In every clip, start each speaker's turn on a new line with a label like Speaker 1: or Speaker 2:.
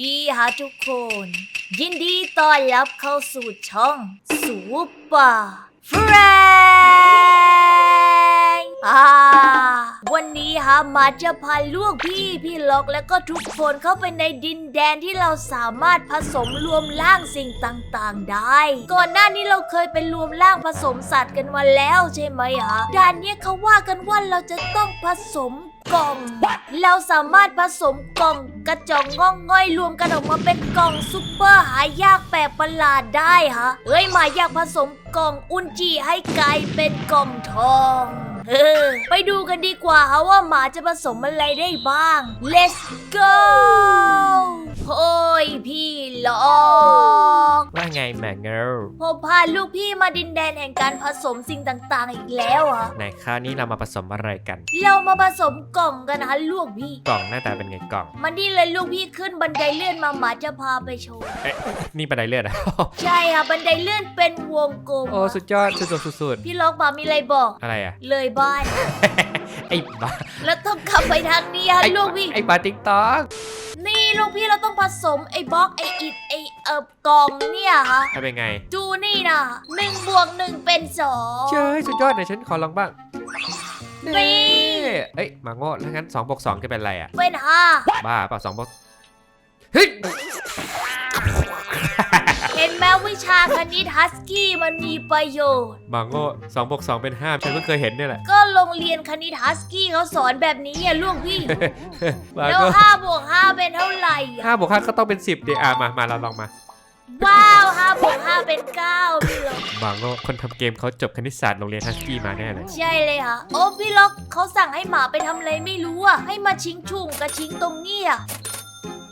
Speaker 1: ดีฮะทุกคน ยินดีต้อนรับเข้าสู่ช่องสูปอร์เฟรนอ่าวันนี้ฮะมาจะพาลูกพี่พี่ล็อกแล้วก็ทุกคนเข้าไปในดินแดนที่เราสามารถผสมรวมร่างสิ่งต่างๆ ได้ ก่อนหน้านี้เราเคยไปรวมร่างผสมสัตว์กันมาแล้วใช่ไหมฮะด่านเนี้ยเขาว่ากันว่าเราจะต้องผสม กล่อง เราสามารถผสมกล่องกระจองง่องง่อยรวมกันออกมาเป็นกล่องซุปเปอร์หายากแปลกประหลาดได้ฮะเอ้ยหมายอยากผสมกล่องอุนจิให้กลายเป็นกล่องทองเออไปดูกันดีกว่าฮะว่าหมาจะผสมอะไรได้บ้าง let's go โอ้ยพี่ล็อก
Speaker 2: ว่าไงแมงเกิล
Speaker 1: ผมพาลูกพี่มาดินแดนแห่งการผสมสิ่งต่างๆ อีกแล้วเหรอะ
Speaker 2: ไหนคราวนี้เรามาผสมอะไรกัน
Speaker 1: เรามาผสมกล่องกันนะลูกพี่
Speaker 2: กล่องหน้าตาเป็นไงกล่อง
Speaker 1: มันนี่เลยลูกพี่ขึ้นบันไดเลื่อนมาหมาจะพาไปโชว์
Speaker 2: เอ๊ะนี่บันไดเลื่อนอะ
Speaker 1: ใช่ค่ะบันไดเลื่อนเป็นวงกลม
Speaker 2: โอ้สุดยอดสุดๆสุด
Speaker 1: พี่ล็อกมามีอะไรบอก
Speaker 2: ๆอะไรอะ
Speaker 1: เลยบ้าน
Speaker 2: ไอ้บ้า
Speaker 1: แล้วต้องขับไปทางนี้ฮะ
Speaker 2: ไอ้
Speaker 1: ลูกพี่
Speaker 2: ไอ้บาติ๊กต๊อก
Speaker 1: นี่ลูกพี่เราต้องผสมไอ้บล็อกไอ้อิดไอ้เอ่อกล่องเนี่ยฮะ
Speaker 2: ทำเป็นไง
Speaker 1: ดูนี่นะหนึ่งบวกหนึ่งเป็นสอง
Speaker 2: เจ้ยสุดยอดเดี๋ยวฉันขอลองบ้าง
Speaker 1: นี่
Speaker 2: เอ้ยมาโง่ถ้างั้น2บวก2จะเป็นอะไรอะ
Speaker 1: เป็นห้า
Speaker 2: บ้าเปล่า2บวกเฮ้ย
Speaker 1: เห็นไหม วิชาคณิตฮัสกี้มันมีประโยชน์
Speaker 2: มาโง่2บวก2เป็น5ฉันเพิ่งเคยเห็นเนี่ยแหละ
Speaker 1: ก็โรงเรียนคณิตฮัสกี้เขาสอนแบบนี้อะลูกพี่
Speaker 2: มา
Speaker 1: แล้ว
Speaker 2: โง่
Speaker 1: ห้าบวกห้าเป็นเท่าไหร่อะ
Speaker 2: 5บวก5ก็ต้องเป็น10เดี๋ยวอะมามาเราลองมา
Speaker 1: ว้าวห้าบวกห้าเป็นเก้าพี่ล็อก
Speaker 2: มาโง่คนทำเกมเขาจบคณิตศาสตร์โรงเรียนฮัสกี้มาแน่เลย
Speaker 1: ใช่เลยค่ะโอ้พี่ล็อกเขาสั่งให้หมาไปทำอะไรไม่รู้อะให้มาชิงชุ่มกับชิงตรงนี้อ่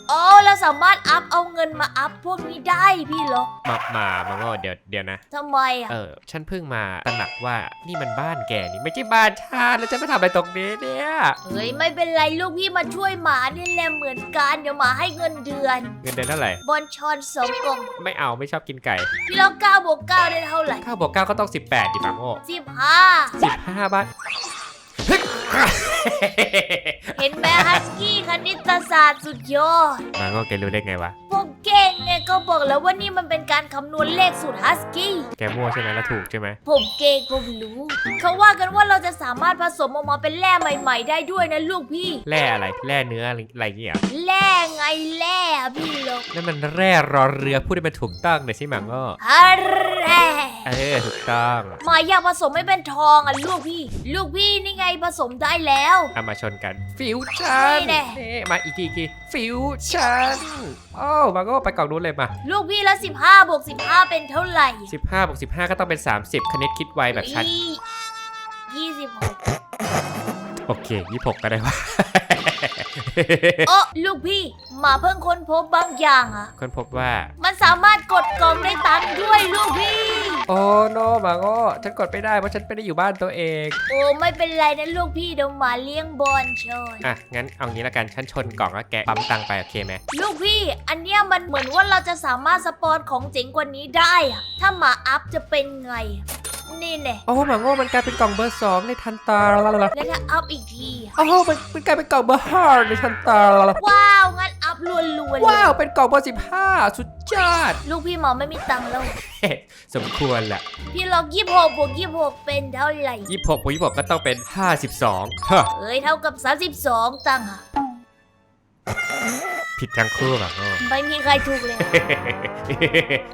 Speaker 1: ะอ๋อเราสามารถอัพเอาเงินมาอัพพวกนี้ได้พี่ล็อก
Speaker 2: มามามาโง่เดี๋ยวเดี๋ยวนะ
Speaker 1: ทำไมอะ
Speaker 2: เออ ฉันเพิ่งมาตระหนักว่านี่มันบ้านแกนี่ไม่ใช่บ้านฉันแล้วจะไปทำอะไรตรงนี้เนี่ย
Speaker 1: เฮ้ยไม่เป็นไรลูกพี่มาช่วยหมานี่แหละเหมือนกันเดี๋ยวหมาให้เงินเดือน
Speaker 2: เงินเดือนเท่าไหร่
Speaker 1: บอลชอนสองกล่อง
Speaker 2: ไม่เอาไม่ชอบกินไก่
Speaker 1: พี่ล็อกเก้าบวกเก้าได้เท่าไหร่
Speaker 2: ข้าวบวกเก้าก็ต้อง 18 ดิปังโง่
Speaker 1: สิบห้า
Speaker 2: สิบห้าบ้าน
Speaker 1: เห็นไหมฮัสกี้คณิต ศาสตร์สุดยอด
Speaker 2: มาโง่แกรู้ได้ไงวะ
Speaker 1: ผมเก่งไง ก็บอกแล้วว่านี่มันเป็นการคำนวณเลขสูตรฮัสกี้
Speaker 2: แกมั่วใช่ไหมแล้วถูกใช่ไหม
Speaker 1: ผมเก่งผมรู้ เขาว่ากันว่าเราจะสามารถผสมออกมาเป็นแร่ใหม่ ๆ ได้ด้วยนะลูกพี่
Speaker 2: แร่อะไร แร่เนื้ออะไรอะไรเงี้ยเหรอ
Speaker 1: แร่ไงแร่อะพี่ลก
Speaker 2: นั่นมันแร่รอเรือพูดให้มันถูกต้องหน่อยสิมังโง่
Speaker 1: ฮัแร่
Speaker 2: เออถูกต้อง
Speaker 1: หมายอยากผสมให้เป็นทองอะลูกพี่ ลูกพี่นี่ไงผสมได้แล้ว
Speaker 2: เอามาชนกัน ฟิวชั่น
Speaker 1: นี่แน่
Speaker 2: นี่มาอีกทีอีกทีฟิวชั่นโอ้มาโง่ไปกล่องนู้นเลยมา
Speaker 1: ลูกพี่แล้ว15บวก15 เป็นเท่าไหร่
Speaker 2: 15บวก15 ก็ต้องเป็น 30 คณิตคิดไวแบบฉัน
Speaker 1: ยี่สิบหก
Speaker 2: โอเค 26 ก็ได้ว่า
Speaker 1: โอ้ลูกพี่หมาเพิ่งค้นพบบางอย่างอะ
Speaker 2: คนพบว่า
Speaker 1: มันสามารถกดกล่องได้ตังค์ด้วยลูกพี่
Speaker 2: โอ้โนมาโง่ฉันกดไม่ได้เพราะฉันไม่ได้อยู่บ้านตัวเอง
Speaker 1: โอ้ไม่เป็นไรนะลูกพี่เดี๋ยวหมาเลี้ยงบอลชน
Speaker 2: อะ งั้นเอางี้ละกัน ฉันชนกล่องแล้วแกปั๊มตังค์ไปโอเคไหม
Speaker 1: ลูกพี่ อันเนี้ยมันเหมือนว่าเราจะสามารถสปอนของเจ๋งกว่านี้ได้อะถ้าหมาอัพจะเป็นไง นี่แน่
Speaker 2: โอ้มาโง่มันกลายเป็นกล่องเบอร์สองในทันตา
Speaker 1: แล้วถ้าอัพอีกทีอะ
Speaker 2: โอ้มันมันกลายเป็นกล่องเบอร์ห้าในทันตา
Speaker 1: ว้าว งั้นอัพรัวๆเลย
Speaker 2: ว้าวเป็นกล่องเบอร์สิบห้าสุดยอด
Speaker 1: ลูกพี่หมอไม่มีตังค์แล้ว
Speaker 2: สมควรแหละ
Speaker 1: พี่ลองยี่หกบวกยี่หกเป็นเท่าไหร่
Speaker 2: ยี่หกบวกยี่หกก็ต้องเป็นห้าสิบสองฮะ
Speaker 1: เอ้ยเท่ากับ32ตังค์อะ
Speaker 2: ผิดทั้งคู่แบบโง่
Speaker 1: ไม่มีใครถูกเลย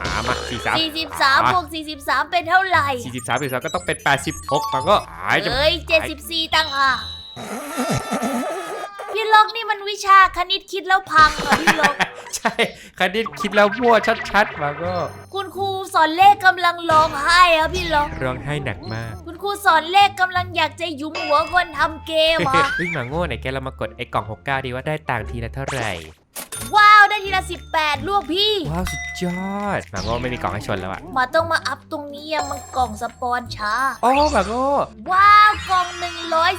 Speaker 2: หามาสี่สาม
Speaker 1: 43บวก43 เป็นเท่าไหร่
Speaker 2: สี่สิบสามสี่สามก็ต้องเป็นแปดสิบหกมันก็หายจะ
Speaker 1: เอ้ย74ตังค์อะพี่ล็อกนี่มันวิชาคณิตคิดแล้วพังเหรอพี่ล็อก
Speaker 2: ใช่คณิตคิดแล้วมั่วชัดๆมันก็
Speaker 1: คุณครูสอนเลขกำลังร้องไห้อะพี่ล็อก
Speaker 2: ร้องไห้หนักมาก
Speaker 1: คุณครูสอนเลขกำลังอยากจะยุมหัวคนทำเกมอะ
Speaker 2: วิ่งมาโง่ไหนแกเรามากดไอ้กล่องหกเก้าดีว่าได้ตังค์ทีละเท่าไหร่
Speaker 1: ว้าว ได้ทีละ18ลูกพี่
Speaker 2: ว้าวสุดยอดหมาโก้ไม่มีกล่องให้ชนแล้วอะ
Speaker 1: มาต้องมาอัพตรงนี้อะมันกล่องสปอนช้า
Speaker 2: โอ้หมาโก้
Speaker 1: ว้าวกล่อง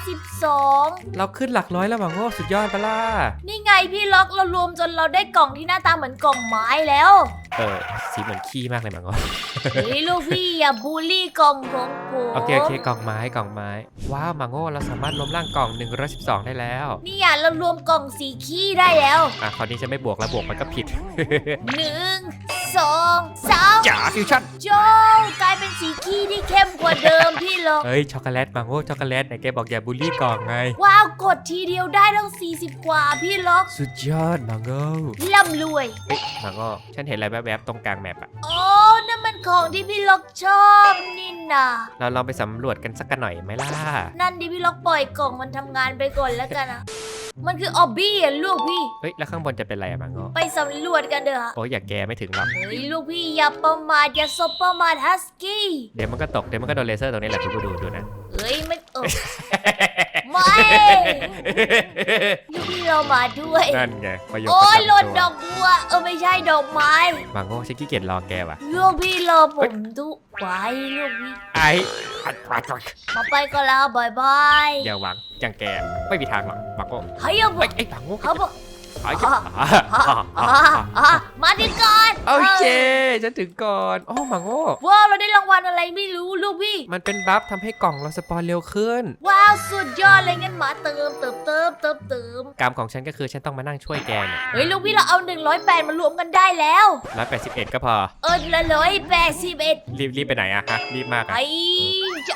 Speaker 1: 112
Speaker 2: เราขึ้นหลักร้อยแล้วหมาโก้สุดยอดปะล่ะ
Speaker 1: นี่ไงพี่ล็อกเรารวมจนเราได้กล่องที่หน้าตาเหมือนกล่องไม้แล้ว
Speaker 2: เออสีเหมือนขี้มากเลยหมาโก้
Speaker 1: เฮ้ยลูกพี่อย่าบูลลี่กล่องของผม
Speaker 2: โอเคโอเคกล่องไม้กล่องไม้ ว้าวหมาโก้เราสามารถล้มล่างกล่อง112ได้แล้ว
Speaker 1: นี่อย่าเรารวมกล่องสีขี้ได้แล้ว
Speaker 2: อะคราวนี้จะไม่บวกแล้วบวกกมันก็ผิด
Speaker 1: หนึ่งสองสาม
Speaker 2: จ๋าฟิวชั่น
Speaker 1: โจกลายเป็นสีขี้ที่เข้มกว่าเดิมพี่ลง
Speaker 2: เฮ้ยช็อกโกแลตมังโก้ช็อกโกแลตไหนแกบอกอย่าบูลลี่กล่องไง
Speaker 1: ว้าวกดทีเดียวได้ตั้ง40 กว่าพี่ล็อก
Speaker 2: สุดยอดมังโง่
Speaker 1: ร่ำรวย
Speaker 2: มังโก้ฉันเห็นอะไรแวบๆตรงกลางแมปอะ
Speaker 1: โอ้นั่นมันของที่พี่ล็อกชอบนี่นะ
Speaker 2: เราลองไปสำรวจกันสักหน่อยไหมล่ะ
Speaker 1: นั่นดิพี่ล็อกปล่อยกล่องมันทำงานไปก่อนแล้วกันอะ มันคือออบบี้อะลูกพี่
Speaker 2: เฮ้ยแล้วข้างบนจะเป็นอะไรอะมังงอ
Speaker 1: ไปสำรวจกันเถอะ
Speaker 2: โอ้ยอย่าแกไม่ถึงหรอก
Speaker 1: เฮ้ยลูกพี่อย่าประมาทอย่าซบประมาทฮัสกี้
Speaker 2: เดี๋ยวมันก็ตกเดี๋ยวมันก็โดนเลเซอร์ตรงนี้แหละคุณผู้ดูดูนะ
Speaker 1: เฮ้ยไม่เออไม่ลูกพี่เรามาด้วย
Speaker 2: นั่นไงประโยคปโอ้
Speaker 1: ยหล่นดอกบัวเออไม่ใช่ดอกไม้
Speaker 2: บางงอฉันขี้เกียจรอแกว่ะ
Speaker 1: ลูกพี่รอผมดุไว้ลูกพี่
Speaker 2: ไอ้
Speaker 1: มาไปก็แล้วบายบาย
Speaker 2: อย่าหวังจังแก ไม่มีทางหรอกปักโก้
Speaker 1: ยไอ้
Speaker 2: ไอ้ปักโก้
Speaker 1: เขาบอ้ก็มาถึงก่อน
Speaker 2: โอเคฉันถึงก่อนโอ้มังโก้
Speaker 1: ว้าวเราได้รางวัลอะไรไม่รู้ลูกพี่
Speaker 2: มันเป็นบัฟทำให้กล่องเราสปอนเร็วขึ้น
Speaker 1: ว้าวสุดยอดเลยงั้นหมาเติมเติมเติมเติมเติม
Speaker 2: กรรมของฉันก็คือฉันต้องมานั่งช่วยแกเนี่ย
Speaker 1: เฮ้ยลูกพี่เราเอา 108 มารวมกันได้แล้ว
Speaker 2: 181 ก็พอ
Speaker 1: เออละร้ยแปดสิบเอ็ด
Speaker 2: รีบรีบไปไหนอะฮะรีบมาก
Speaker 1: ไอ้จะ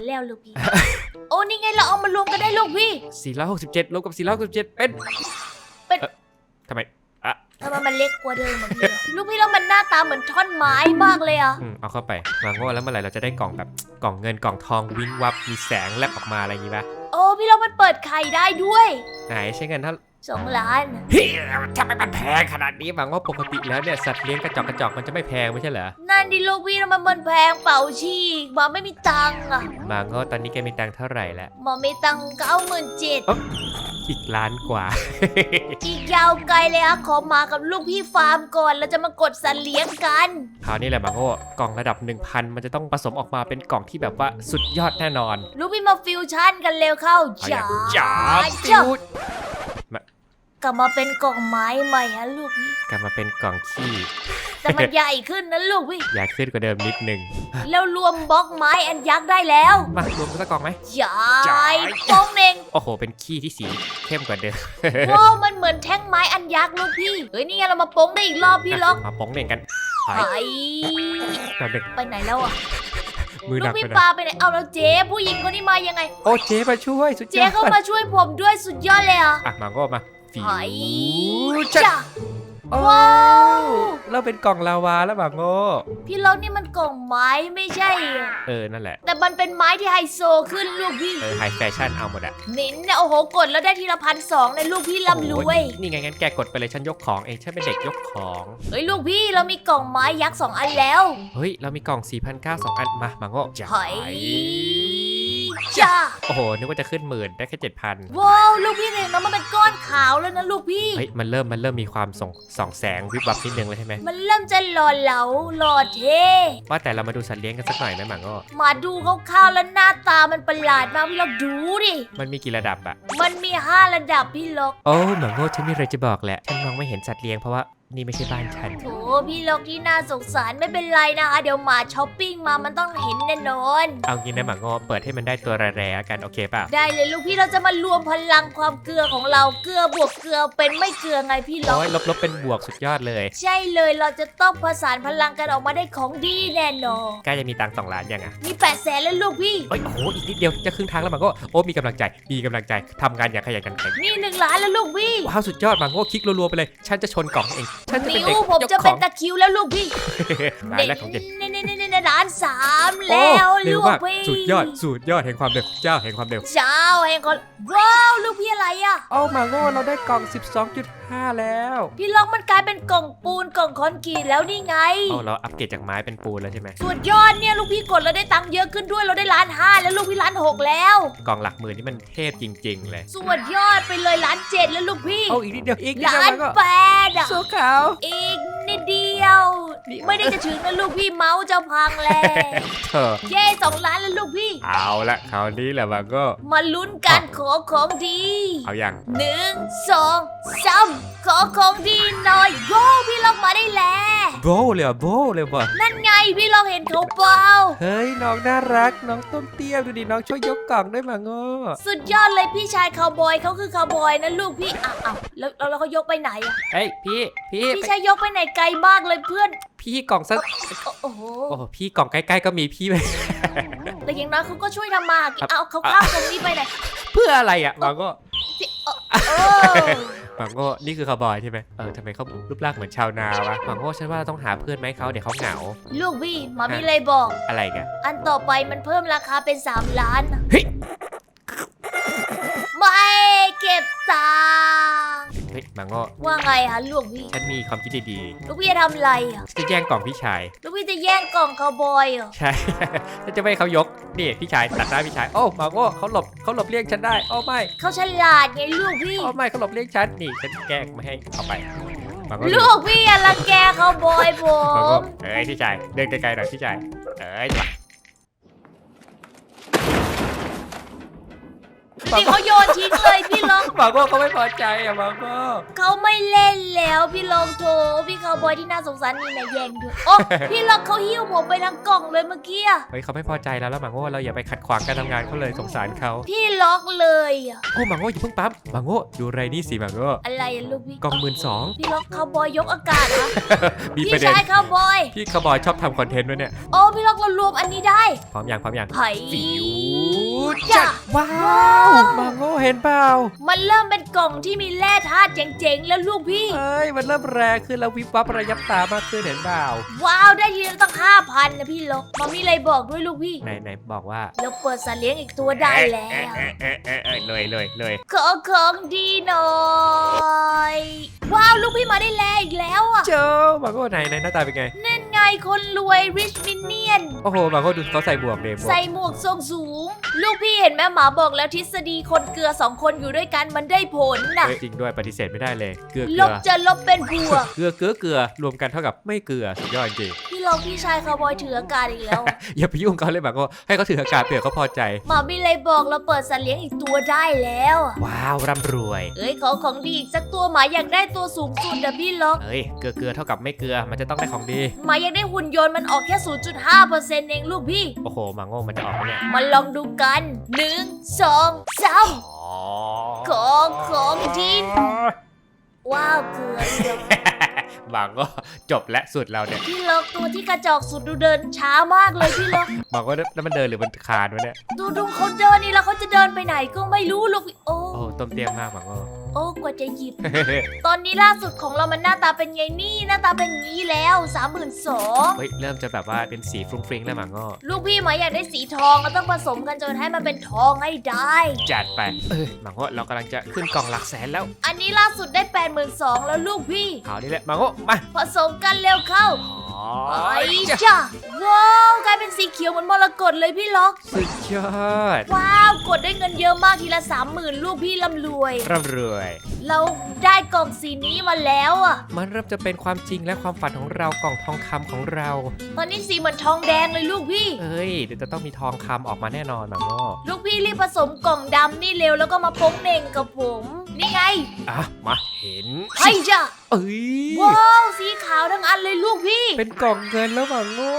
Speaker 2: ดแล้
Speaker 1: วลูกพี่ โอ้นี่ไงเราเอามารวมกันได้ลูกพี่
Speaker 2: 467ลบกับ 467 เป็น
Speaker 1: เป็น
Speaker 2: อ่อทำไมอะ
Speaker 1: ทำไมมันเล็กกว่าเดิมเหมือนพี่ลูกพี่แล้วมันหน้าตาเหมือนท่อนไม้มากเลยอะ
Speaker 2: เอาเข้าไปหางว่าแล้วเมื่อไหร่เราจะได้กล่องแบบกล่องเงินกล่องทองวิ้งวับมีแสงแลบออกมาอะไรอย่างงี้ปะ
Speaker 1: โอ้พี่เรามันเปิดไข่ได้ด้วย
Speaker 2: ไหนใช่เงินถ้า
Speaker 1: สองล้าน
Speaker 2: เฮ้ยทำไมมันแพงขนาดนี้บางว่าปกติแล้วเนี่ยสัตว์เลี้ยงกระจอกกระจอกมันจะไม่แพงไม่ใช่เหรอ
Speaker 1: นั่นดิลูกพี่ทำไมมันแพงเป่าชีกหมาไม่มีตังค์อะ
Speaker 2: บางโง่ตอนนี้แกมีตังค์เท่าไหร่แล้ว
Speaker 1: หมอมีตังค์เก้าหมื่นเจ็ด
Speaker 2: อีกล้านกว่า
Speaker 1: อีกยาวไกลเลยอะขอมากับลูกพี่ฟาร์มก่อนแล้วจะมากดสัตว์เลี้ยงกัน
Speaker 2: คราวนี้แหละบางโง่กล่องระดับ 1,000 มันจะต้องผสมออกมาเป็นกล่องที่แบบว่าสุดยอดแน่นอน
Speaker 1: ลูกพี่มาฟิวชั่นกันเร็วเข้า
Speaker 2: เอาอ
Speaker 1: จ๋า
Speaker 2: ย่างจ๋า
Speaker 1: จ๋า
Speaker 2: ฟิว
Speaker 1: กลับมาเป็นกล่องไม้ใหม่ฮะลูกพี่
Speaker 2: กลับมาเป็นกล่องขี้
Speaker 1: แต่มันใหญ่ขึ้นนะลูกพี่
Speaker 2: ใหญ่ขึ้นกว่าเดิมนิดนึง
Speaker 1: แล้วรวมบล็อกไม้อันยักษ์ได้แล้ว
Speaker 2: มารวมกันสักกล่องไหม
Speaker 1: ใหญ่
Speaker 2: ใหญ่
Speaker 1: โป้งเน่ง
Speaker 2: โอ้โห เป็นขี้ที่สีเข้มกว่าเดิม
Speaker 1: ว้าวมันเหมือนแท่งไม้อันยักษ์ลูกพี่เฮ้ยนี่ไงเรามาโป้งได้อีกรอบพี่ล็อก
Speaker 2: มาป้องเด่งกันไป
Speaker 1: ไป
Speaker 2: แบบเด็ก
Speaker 1: ไปไหนแล้วอะ
Speaker 2: มือห
Speaker 1: ลู
Speaker 2: นั
Speaker 1: ก
Speaker 2: ก
Speaker 1: พี่
Speaker 2: ไปห
Speaker 1: ป
Speaker 2: นะ
Speaker 1: ลาไปไหนเอาแล้วเจ๊ผู้หญิงคนนี้มายังไง
Speaker 2: โอ้เจ๊มาช่วยสุดย
Speaker 1: เจ๊
Speaker 2: อด
Speaker 1: เข้ามาช่วยผมด้วยสุดยอดเลยอะ
Speaker 2: อะมาก็มา ฟิ
Speaker 1: ไป
Speaker 2: ว
Speaker 1: จ้ะ
Speaker 2: โอ้
Speaker 1: ว้าว
Speaker 2: เราเป็นกล่องลาวาแล้วบางโง่
Speaker 1: พี่ล็อกนี่มันกล่องไม้ไม่ใช่อะ
Speaker 2: เออ นั่นแหละ
Speaker 1: แต่มันเป็นไม้ที่ไฮโซขึ้นลูกพี่
Speaker 2: เออไฮแฟชั่นเอาหมดอะ
Speaker 1: นินนะโอ้โหกดแล้วได้ทีละพันสองในลูกพี่ร่ำรวย
Speaker 2: โอ้โหนี่ไงงั้นแกกดไปเลยฉันยกของเองฉันเป็นเด็กยกของ
Speaker 1: เฮ้ยลูกพี่เรามีกล่องไม้ยักษ์สองอันแล้ว
Speaker 2: เฮ้ย เรามีกล่อง4 0 0 9 2อันมามาโง่จ่า
Speaker 1: หอย จ้า
Speaker 2: โอ้โห นึกว่าจะขึ้นหมื่นได้แค่7,000
Speaker 1: ว้าวลูกพี่เนี่ยนะมันเป็นก้อนขาวแล้วนะลูกพี่
Speaker 2: เฮ้ย มันเริ่ม มันเริ่มมีความส่องส่องแสงวิบวับนิดนึงเลยใช่ไหม
Speaker 1: มันเริ่มจะหล่อเหลาหล่อเท่
Speaker 2: ว่าแต่เรามาดูสัตว์เลี้ยงกันสักหน่อยไหมหมาโง่
Speaker 1: มาดูคร่าวๆแล้วหน้าตามันประหลาดมากพี่ล็อกดูดิ
Speaker 2: มันมีกี่ระดับอะ
Speaker 1: มันมีห้าระดับพี่ล็อก
Speaker 2: โอ้หมาโง่ฉันมีอะไรจะบอกแหละ ฉันมองไม่เห็นสัตว์เลี้ยงเพราะว่า นี่ไม่ใช่บ้านฉัน
Speaker 1: โถพี่ล็อกที่น่าสงสารไม่เป็นไรนะคะเดี๋ยวหมาช้อปปิ้งมามันต้องเห็นแน่นอน
Speaker 2: เอางี้นะหมาโง่เปิดให้มันได้ตัวแร่ๆกันโอเคเปล่า
Speaker 1: ได้เลยลูกพี่เราจะมารวมพลังความเกลือของเราเกลือบวกเกลือเป็นไม่เกลือไงพี่ล็อก
Speaker 2: โอ้ยลบๆเป็นบวกสุดยอดเลย
Speaker 1: ใช่เลยเราจะต้องผสานพลังกันออกมาได้ของดีแน่นอน
Speaker 2: ใกล้จะมีตังค์สองล้านยังอะ
Speaker 1: มีแปดแสนแล้วลูกพี่
Speaker 2: เอ้ยโอ้โหอีกนิดเดียวจะครึ่งทางแล้วหมาโง่โอ้มีกำลังใจมีกำลังใจทำงานอย่างขยันขันแข็ง
Speaker 1: นี่หนึ่งล้านแล้วลูกพี่
Speaker 2: ว้าวสุดยอดหมาโง่คลิกรัวๆไปเลย ฉันจะชนกล่องเองฉันจะเป็น
Speaker 1: นิ้
Speaker 2: เด็ก
Speaker 1: วผม
Speaker 2: ยก
Speaker 1: จะ
Speaker 2: ข
Speaker 1: เป็
Speaker 2: อนง
Speaker 1: ตะคริวแล้วลูกพี่
Speaker 2: รายแรกของเด็ก
Speaker 1: เน่เน่เน่เน่จะด่านสามแล้ว
Speaker 2: โอ้เร็
Speaker 1: ลู
Speaker 2: ว
Speaker 1: ก
Speaker 2: มาก
Speaker 1: พี่
Speaker 2: สุดยอดสุดยอดแห่งความเร็วเจ้าแห่งความเร็ว
Speaker 1: เจ้าแห่งคนว้าวลูกพี่อะไรอะ
Speaker 2: โอ้มาโง่เราได้กล่อง 12.5 แล้ว
Speaker 1: พี่ล็อกมันกลายเป็นกล่องปูนกล่องคอนกรีตแล้วนี่ไง
Speaker 2: โอ้เราอัปเกรดจากไม้เป็นปูนแล้วใช่ไหม
Speaker 1: สุดยอดเนี่ยลูกพี่กดแล้วได้ตังค์เยอะขึ้นด้วยเราได้ล้านห้าแล้วลูกพี่ล้านหกแล้ว
Speaker 2: กล่องหลักหมื่นนี่มันเทพจริง ๆ เลย
Speaker 1: สุดยอดไปเลยล้านเจ็ดแล้วลูกพี่
Speaker 2: โอ้อีกนิดเดียวอีกนิดเดี
Speaker 1: ล้า
Speaker 2: วนแล้วก็
Speaker 1: แปดอะ
Speaker 2: สู้เขา
Speaker 1: อีก นิดเดียว
Speaker 2: นี่
Speaker 1: ไม่ได้จะถึงนะลูกพี่เมาส์จะพังแล้ว
Speaker 2: เธอ
Speaker 1: เย้สองล้านแล้วลูกพี่
Speaker 2: เอาละคราวนี้แหละมาโง่
Speaker 1: มาลุ้นกันขอของดี
Speaker 2: เอาอย่าง
Speaker 1: หนึ่งสองสามขอของดีหน่อยโว้พี่ลองมาได้แล้ว
Speaker 2: โบเลยอะโบเลยว่ะ
Speaker 1: นั่นไงพี่ลองเห็นเขาเปล่า
Speaker 2: เฮ้ยน้องน่ารักน้องต้มเตี้ยมดูดิน้องช่วยยกกล่องได้มาโง่
Speaker 1: สุดยอดเลยพี่ชายคาวบอยเขาคือคาวบอยนะลูกพี่อ้าวอ้าวแล้วแล้วเขายกไปไหนอะ
Speaker 2: เฮ้ยพี่พี่
Speaker 1: พี่
Speaker 2: ไป
Speaker 1: ชายยกไปไหนไกลมากเลยเพื่อน
Speaker 2: พี่กล่องสัก
Speaker 1: โอ้โห
Speaker 2: โอ้พี่กล่องใกล้ๆก็มีพี่ไป
Speaker 1: แต่อย่างน้อยเขาก็ช่วยทำมาหากินเอาเขาข้ามตรงนี้ไปไหน
Speaker 2: เพื่ออะไรอะมาโง่
Speaker 1: โอ้
Speaker 2: มาโง่นี่คือคาวบอยใช่ไหมเออทำไมเขารูปร่างเหมือนชาวนาวะมาโง่ฉันว่าเราต้องหาเพื่อนไหมาให้เขาเดี๋ยวเขาเหงา
Speaker 1: ลูกพี่หมามีอะไรบอก
Speaker 2: อะไรกัน
Speaker 1: อันต่อไปมันเพิ่มราคาเป็น 3 ล้าน
Speaker 2: เฮ้ย
Speaker 1: ไม่เก็บตังค์
Speaker 2: เฮ้ย มาโง่
Speaker 1: ว่าไงฮะลูกพี่
Speaker 2: ฉันมีความคิดดี
Speaker 1: ลูกพี่จะทำอะไรอะ
Speaker 2: ๆจะแย่งกล่องพี่ชาย
Speaker 1: ลูกพี่จะแย่งกล่องคาวบอยเหรอ
Speaker 2: ใช่ ฉันจะไม่ให้เขายก นี่พี่ชายตัดหน้าพี่ชาย โอ้มาโง่เขาหลบเขาหลบเลี่ยงฉันได้ โอ้ไม่
Speaker 1: เขาฉลาดไงลูกพี่
Speaker 2: โอ้ไม่เขาหลบเลี่ยงฉัน นี่ฉันแกล้งไม่ให้เอาไปมาโง่
Speaker 1: ลูกพี่อย่ารังแกคาวบอยผ
Speaker 2: มาโง่
Speaker 1: ม
Speaker 2: เอ้ยพี่ชาย เดินไกลๆหน่อยพี่ชาย เอ้ย จ้ะ
Speaker 1: นี่เขาโยนทิ้งเลยพี่ลอง
Speaker 2: มาโง่เขาไม่พอใจอะมาโง่
Speaker 1: เขาไม่เล่นแล้วพี่ลองโถพี่คาวบอยที่น่าสงสารนี่นะแย่งด้วยโอ้พี่ลองเขาหิ้วผมไปทั้งกล่องเลยเมื่อกี้อะ
Speaker 2: เฮ้ยเขาไม่พอใจแล้วแล้วมาโง่เราอย่าไปขัดขวางการทำงานเขาเลยสงสารเขา
Speaker 1: พี่ล็อกเลยอะ
Speaker 2: โอ้มาโง่อย่าเพิ่งปั๊มมาโง่ดูไรนี่สิมาโง่
Speaker 1: อะไรอะลูกพี่
Speaker 2: กล่องหมื่นสอง
Speaker 1: พี่ล็อกคาวบอยยกอากาศนะ
Speaker 2: มี
Speaker 1: พี่
Speaker 2: ประเด็น
Speaker 1: ชายคาวบอย
Speaker 2: พี่ขบอยชอบทำคอนเทนต์ด้วยเนี่ย
Speaker 1: โอ้พี่ล็อกเรารวมอันนี้ได้
Speaker 2: พร้อมยังพร้อมยัง
Speaker 1: ไผ่
Speaker 2: ฟิว
Speaker 1: จ้ะ
Speaker 2: ว้าวมาโง่เห็นเปล่า
Speaker 1: มันเริ่มเป็นกล่องที่มีแร่ธาตุเจ๋งๆ แล้วลูกพี่
Speaker 2: เอ้ย มันเริ่มแรงขึ้นแล้ววิบวับระยับตามากขึ้นเห็นเปล่า
Speaker 1: ว้าว ได้ทีละตั้งห้าพันนะพี่ล็อกมามีอะไรบอกด้วยลูกพี่
Speaker 2: ไหนไหนบอกว่า
Speaker 1: เราเปิดสัตว์เลี้ยงอีกตัวได้แล้ว
Speaker 2: เอ้ยเอ้ยเอ้ยเอ้ยเลยเลยเลย
Speaker 1: ขอของดีหน่อย ว้าว ลูกพี่มาได้แล้วอีกแล้วอะ
Speaker 2: เจ้ามาโง่ไหนไหนหน้าตาเป็นไง
Speaker 1: นั่นไง คนรวย rich minion
Speaker 2: โอ้โหมาโง่ดูเขาใส่บวกเดม
Speaker 1: ใส่หมวกทรงสูง ลูกพี่เห็นไหมหมาบอกแล้วทฤษฎีคนเกลือสองคนอยู่ด้วยกันมันได้ผลน่ะ
Speaker 2: จริงด้วยปฏิเสธไม่ได้เลย เกลือเก
Speaker 1: ล
Speaker 2: ลือบ
Speaker 1: จะลบเป็นบวก
Speaker 2: เกลือเกลือเกลือรวมกันเท่ากับไม่เกลือสุดยอดจริง
Speaker 1: พี่ลองพี่ชายคาวบอยถืออากาศอีกแล้ว
Speaker 2: อย่าไปยุ่งเขาเลยมาโง่ให้เขาถืออากาศเผื่อเขาพอใจ
Speaker 1: หมามีเลยบอกเราเปิดสัตว์เลี้ยงอีกตัวได้แล้วอะ
Speaker 2: ว้าวร่ำรวย
Speaker 1: เอ้ยขอของดีอีกสักตัวหมาอยากได้ตัวสูงสุดอะพี่ล็อก
Speaker 2: เฮ้ยเกลือเกลือเท่ากับไม่เกลือมันจะต้องได้ของดี
Speaker 1: หมาอยากได้หุ่นยนต์มันออกแค่ 0.5%เองลูกพี่
Speaker 2: โอ้โหมาโง่มันจะออกไหมเนี่ย
Speaker 1: มาลองดูกันหนึ่งสองสาม
Speaker 2: อ๋อ
Speaker 1: ขอของดีว้าวเกลือเดียว
Speaker 2: บางก็จบและสุดเราเนี่ย
Speaker 1: พี่ล็อกตัวที่กระจอกสุดดูเดินช้ามากเลยพี่ล็อก
Speaker 2: บางก็แล้วมันเดินหรือมันคานวะเนี่ย
Speaker 1: ดูดูเขาเดินนี่แล้วเขาจะเดินไปไหนก็ไม่รู้ลูกพี่โอ้
Speaker 2: โอ้ต้มเตี้ยมมากบางก็
Speaker 1: โอ้กว่าจะหยิบ ตอนนี้ล่าสุดของเรามันหน้าตาเป็นไงนี่หน้าตาเป็นงี้แล้วสามหมื่นสอง
Speaker 2: เฮ้ยเริ่มจะแบบว่าเป็นสีฟรุ้งฟริ้งแล้วบางก็
Speaker 1: ลูกพี่หมาอยากได้สีทองเราต้องผสมกันจนให้มันเป็นทองให้ได้
Speaker 2: จัดไปเอ้ยบางก็เรากำลังจะขึ้นกล่องหลักแสนแล้ว
Speaker 1: อันนี้ล่าสุดได้แปดหมื่นสองแล้วลูกพี่
Speaker 2: เอานี่แหละบางก็มา
Speaker 1: ผสมกันเร็วเข้า
Speaker 2: อ๋อ
Speaker 1: ไอ้จ้ะว้าวกลายเป็นสีเขียวเหมือนมรกตเลยพี่ล็อก
Speaker 2: สุดยอด
Speaker 1: ว้าวกดได้เงินเยอะมากทีละสามหมื่นลูกพี่ร่ำรวย
Speaker 2: ร่ำรวย
Speaker 1: เราได้กล่องสีนี้มาแล้วอะ
Speaker 2: มันเริ่มจะเป็นความจริงและความฝันของเรากล่องทองคำของเรา
Speaker 1: ตอนนี้สีเหมือนทองแดงเลยลูกพี่
Speaker 2: เอ้ยเดี๋ยวจะต้องมีทองคำออกมาแน่นอนบางก็
Speaker 1: ลูกพี่รีบผสมกล่องดำนี่เร็วแล้วก็มาโป้งเน่งกับผม นี่ไง
Speaker 2: อะมาเห็น
Speaker 1: ไอ้จ้ะ
Speaker 2: เอ้ย
Speaker 1: ว้าวสีขาวทั้งอันเลยลูกพี่
Speaker 2: เป็นกล่องเงินแล้วบางก็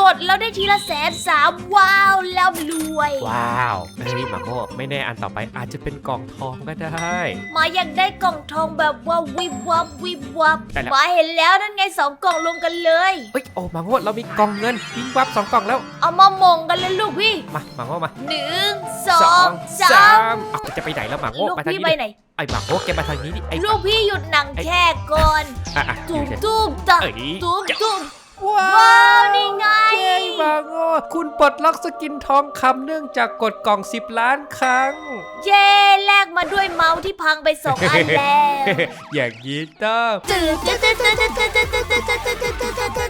Speaker 1: กดแล้วได้ทีละแสนสามว้าวร่ำรวย
Speaker 2: ว้าวเฮ้ยหมาโง่ไม่แน่อันต่อไปอาจจะเป็นกล่องทองก็ได้
Speaker 1: หมาอยากได้กล่องทองแบบว่าวิบวับวิบวับ
Speaker 2: ได้แล้ว
Speaker 1: หมาเห็นแล้วนั่นไงสองกล่องรวมกันเลย
Speaker 2: เอ้ยโอ้หมาโง่เรามีกล่องเงินวิ่งวับสองกล่องแล้ว
Speaker 1: เอามามงกันเลยลูกพี่
Speaker 2: มาหมาโง่มา
Speaker 1: หนึ่งสองสาม
Speaker 2: เอาจะไปไหนแล้วหมาโง่
Speaker 1: ลูก
Speaker 2: มาทาง
Speaker 1: พี่
Speaker 2: นี้
Speaker 1: ไป
Speaker 2: ดิ
Speaker 1: ไหน
Speaker 2: ไอ้หมาโง่แกมาทางนี้ดิไอ้
Speaker 1: ลูกพี่หยุดหนังแค่ก่อน
Speaker 2: อะอะ
Speaker 1: ตุ้ม
Speaker 2: เดี๋ยว
Speaker 1: ตุ้มตัก
Speaker 2: เอ้ย
Speaker 1: ตุ้มตุ้ม
Speaker 2: ว้า
Speaker 1: ว้าวนี่ไง
Speaker 2: เจ๊มาโง่คุณปลดล็อกสกินทองคำเนื่องจากกดกล่อง 10 ล้านครั้ง
Speaker 1: เย้แลกมาด้วยเมาส์ที่พังไปสองอันแล้ว
Speaker 2: อย่างนี้ต้องนั่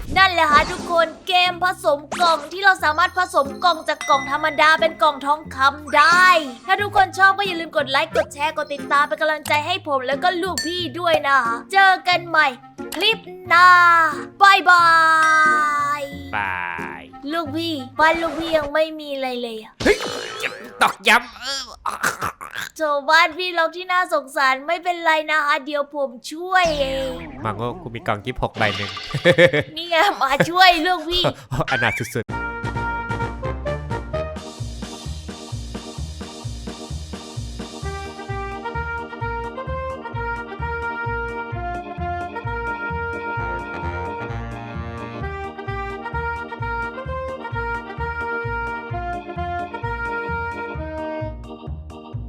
Speaker 2: น
Speaker 1: นั่นแหละฮะทุกคนเกมผสมกล่องที่เราสามารถผสมกล่องจากกล่องธรรมดาเป็นกล่องทองคำได้ ถ้าทุกคนชอบก็อย่าลืมกดไลค์กดแชร์กดติดตามเป็นกำลังใจให้ผมแล้วก็ลูกพี่ด้วยนะ เจอกันใหม่ คลิปหน้าบายบาย
Speaker 2: บาย
Speaker 1: ลูกพี่บ้านลูกพี่ยังไม่มีอะไรเลยอะ
Speaker 2: ตอกย้ำเออ
Speaker 1: โจบ้านพี่เราที่น่าสงสารไม่เป็นไรนะคะ เดี๋ยวผมช่วยเอง
Speaker 2: มาโง่กูมีกล่องกิฟต์หกใบหนึ่ง
Speaker 1: นี่ไงมาช่วยลูกพี่
Speaker 2: อนาถสุดๆ